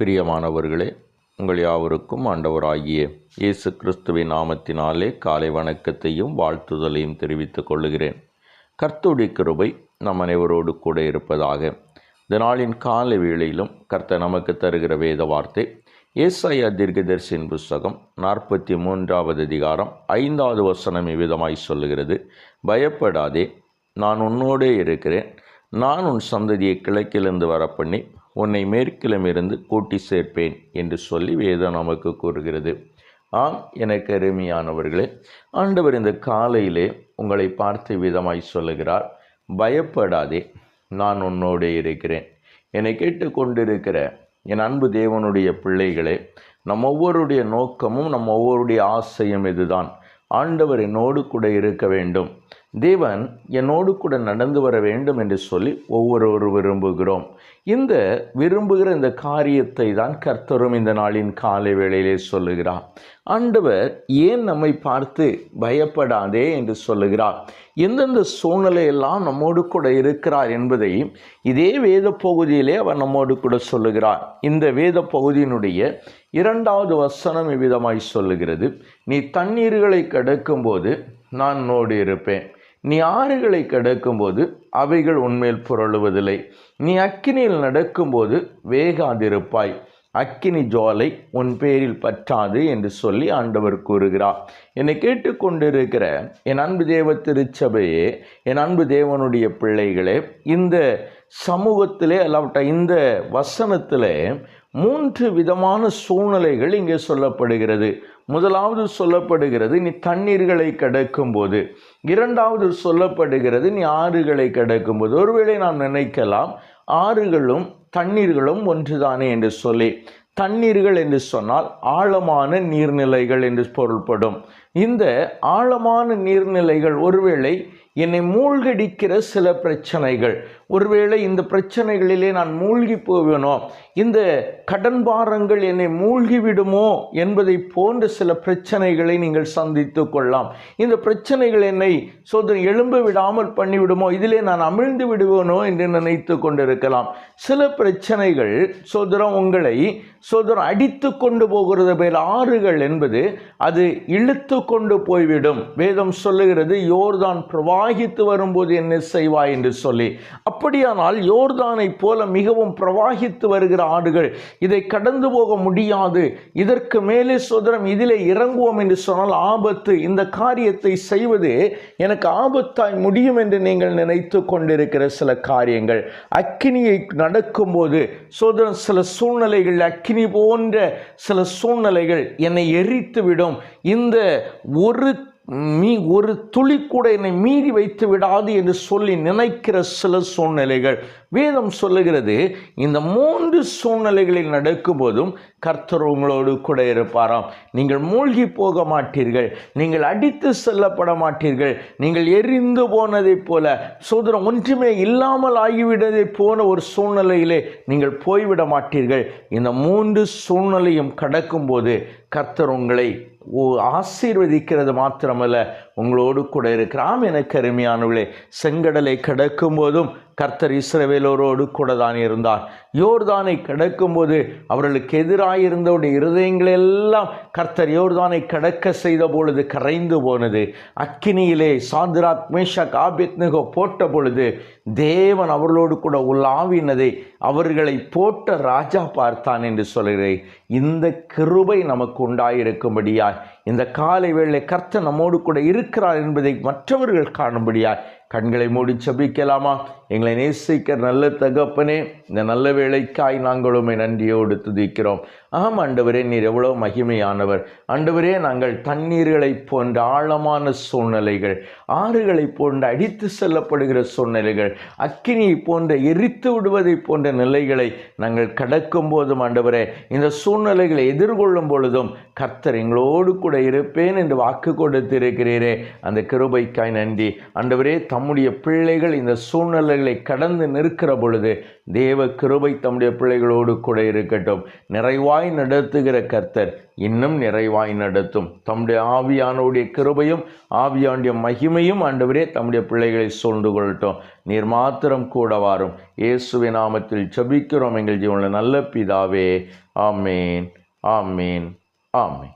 பிரியமானவர்களே உங்கள் யாவருக்கும் ஆண்டவராகிய இயேசு கிறிஸ்துவின் நாமத்தினாலே காலை வணக்கத்தையும் வாழ்த்துதலையும் தெரிவித்துக் கொள்கிறேன் கர்த்துடைய கிருபை நம் அனைவரோடு கூட இருப்பதாக. இந்த நாளின் காலை வேளையிலும் கர்த்த நமக்கு தருகிற வேத வார்த்தை ஏசாயா தீர்க்கதரிசியின் புஸ்தகம் நாற்பத்தி மூன்றாவது அதிகாரம் ஐந்தாவது வசனம் இவ்விதமாய் சொல்லுகிறது. பயப்படாதே நான் உன்னோடே இருக்கிறேன். நான் உன் சந்ததியை கிழக்கிலிருந்து வரப்பண்ணி உன்னை மேற்கிலமிருந்து கூட்டி சேர்ப்பேன் என்று சொல்லி வேதம் நமக்கு கூறுகிறது. ஆம் எனக்கு அருமையானவர்களே ஆண்டவர் இந்த காலையிலே உங்களை பார்த்து விதமாய் சொல்லுகிறார். பயப்படாதே நான் உன்னோடே இருக்கிறேன். என்னை கேட்டுக்கொண்டிருக்கிற என் அன்பு தேவனுடைய பிள்ளைகளே நம் ஒவ்வொருடைய நோக்கமும் நம் ஒவ்வொருடைய ஆசையும் இதுதான். ஆண்டவர் என்னோடு கூட இருக்க வேண்டும். தேவன் என்னோடு கூட நடந்து வர வேண்டும் என்று சொல்லி ஒவ்வொருவரும் விரும்புகிறோம். இந்த விரும்புகிற இந்த காரியத்தை தான் கர்த்தரும் இந்த நாளின் காலை வேளையிலே சொல்லுகிறார். ஆண்டவர் ஏன் நம்மை பார்த்து பயப்படாதே என்று சொல்லுகிறார். எந்தெந்த சூழ்நிலையெல்லாம் நம்மோடு கூட இருக்கிறார் என்பதை இதே வேத பகுதியிலே அவர் நம்மோடு கூட சொல்லுகிறார். இந்த வேத பகுதியினுடைய இரண்டாவது வசனம் இவ்விதமாய் சொல்லுகிறது. நீ தண்ணீர்களை கடக்கும்போது நான் நோடு இருப்பேன் நீ ஆறுகளை கடக்கும்போது அவைகள் உன்மேல் புரளுவதில்லை. நீ அக்கினியில் நடக்கும்போது வேகாதிருப்பாய். அக்கினி ஜோலை உன் பேரில் பற்றாது என்று சொல்லி ஆண்டவர் கூறுகிறார். என்னை கேட்டுக்கொண்டிருக்கிற என் அன்பு தேவ திருச்சபையே என் அன்பு தேவனுடைய பிள்ளைகளே இந்த சமூகத்திலே அல்லாவிட்ட இந்த வசனத்திலே மூன்று விதமான சூழ்நிலைகள் இங்கே சொல்லப்படுகிறது. முதலாவது சொல்லப்படுகிறது நீ தண்ணீர்களை கடக்கும்போது. இரண்டாவது சொல்லப்படுகிறது நீ ஆறுகளை கடக்கும்போது. ஒருவேளை நாம் நினைக்கலாம் ஆறுகளும் தண்ணீர்களும் ஒன்றுதானே என்று சொல்லி தண்ணீர்கள் என்று சொன்னால் ஆழமான நீர்நிலைகள் என்று பொருள்படும். இந்த ஆழமான நீர்நிலைகள் ஒருவேளை என்னை மூழ்கடிக்கிற சில பிரச்சனைகள் ஒருவேளை இந்த பிரச்சனைகளிலே நான் மூழ்கி போவேனோ? இந்த கடன் பாரங்கள் என்னை மூழ்கிவிடுமோ என்பதை போன்ற சில பிரச்சனைகளை நீங்கள் சந்தித்து கொள்ளலாம். இந்த பிரச்சனைகள் என்னை சோதனை எழும்ப விடாமல் பண்ணிவிடுமோ? இதிலே நான் அமிழ்ந்து விடுவேனோ? என்று நினைத்து கொண்டிருக்கலாம். சில பிரச்சனைகள் சோதரம் உங்களை சோதரம் அடித்து கொண்டு போகிறது பேர் ஆறுகள் என்பது அது இழுத்து கொண்டு போய்விடும். வேதம் சொல்லுகிறது யோர்தான் பிரவாகித்து வரும்போது என்ன செய்வாய் என்று சொல்லி. அப்படியானால் யோர்தானை போல மிகவும் பிரவாகித்து வருகிற ஆடுகள் இதை கடந்து போக முடியாது. இதற்கு மேலே சுதரம் இதிலே இறங்குவோம் என்று சொன்னால் ஆபத்து. இந்த காரியத்தை செய்வது எனக்கு ஆபத்தாய் முடியும் என்று நீங்கள் நினைத்து கொண்டிருக்கிற சில காரியங்கள். அக்கினியை நடக்கும்போது சோதரன் சில சூழ்நிலைகள் அக்கினி போன்ற சில சூழ்நிலைகள் என்னை எரித்துவிடும். இந்த ஒரு மீ ஒரு துளி கூட என்னை மீறி வைத்து விடாது என்று சொல்லி நினைக்கிற சில சூழ்நிலைகள். வேதம் சொல்லுகிறது இந்த மூன்று சூழ்நிலைகளில் நடக்கும்போதும் கர்த்தர் உங்களோடு கூட இருப்பாராம். நீங்கள் மூழ்கி போக மாட்டீர்கள் நீங்கள் அடித்து செல்லப்பட மாட்டீர்கள் நீங்கள் எரிந்து போனதைப் போல. சோதரம் ஒன்றுமே இல்லாமல் ஆகிவிட்டதைப் போன ஒரு சூழ்நிலையிலே நீங்கள் போய்விட மாட்டீர்கள். இந்த மூன்று சூழ்நிலையும் கடக்கும்போது கர்த்தர் உங்களை ஆசீர்வதிக்கிறது மாத்திரமல்ல உங்களோடு கூட இருக்கிறாம் எனக்கு அருமையானவளே செங்கடலை கடக்கும் போதும் கர்த்தர் இஸ்ரவேலோரோடு கூட தான் இருந்தார். யோர்தானை கடக்கும்போது அவர்களுக்கு எதிராக இருந்தவுடைய இருதயங்கள் எல்லாம் கர்த்தர் யோர்தானை கடக்க செய்த பொழுது கரைந்து போனது. அக்கினியிலே சாந்திராத் மேஷக் ஆபித்னுகோ போட்ட பொழுது தேவன் அவர்களோடு கூட உள்ளாவினதை அவர்களை போட்ட ராஜா பார்த்தான் என்று சொல்கிறேன். இந்த கிருபை நமக்கு உண்டாயிருக்கும்படியாய் இந்த காலை வேளை கர்த்த நம்மோடு கூட இருக்கிறார் என்பதை மற்றவர்கள் காணும்படியாய் கண்களை மூடி செபிக்கலாமா? எங்களை நேசிக்க நல்ல தகப்பனே இந்த நல்ல வேலைக்காய் நாங்களுமே நன்றியோடு துதிக்கிறோம். ஆம் ஆண்டவரே நீர் எவ்வளோ மகிமையானவர். ஆண்டவரே நாங்கள் தண்ணீர்களை போன்ற ஆழமான சூழ்நிலைகள் ஆறுகளை போன்ற அடித்து செல்லப்படுகிற சூழ்நிலைகள் அக்கினியை போன்ற எரித்து விடுவதை போன்ற நிலைகளை நாங்கள் கடக்கும் போதும் ஆண்டவரே இந்த சூழ்நிலைகளை எதிர்கொள்ளும் பொழுதும் கர்த்தர் எங்களோடு கூட இருப்பேன் என்று வாக்கு கொடுத்திருக்கிறீரே. அந்த கிருபைக்காய் நன்றி. ஆண்டவரே தம்முடைய பிள்ளைகள் இந்த சூழ்நிலைகளை கடந்து நிற்கிற பொழுது தேவ கிருபை தம்முடைய பிள்ளைகளோடு கூட இருக்கட்டும். நிறைவாய் நடத்துகிற கர்த்தர் இன்னும் நிறைவாய் நடத்தும். தம்முடைய ஆவியானுடைய கிருபையும் ஆவியானுடைய மகிமையும் ஆண்டவரே தம்முடைய பிள்ளைகளை சூழ்ந்து கொள்ளட்டும். நீர் மாத்திரம் கூட வாரும். இயேசுவை நாமத்தில் ஜெபிக்கிறோம். எங்கள் ஜீவனில் நல்ல பிதாவே. ஆமேன். ஆமேன். ஆமேன்.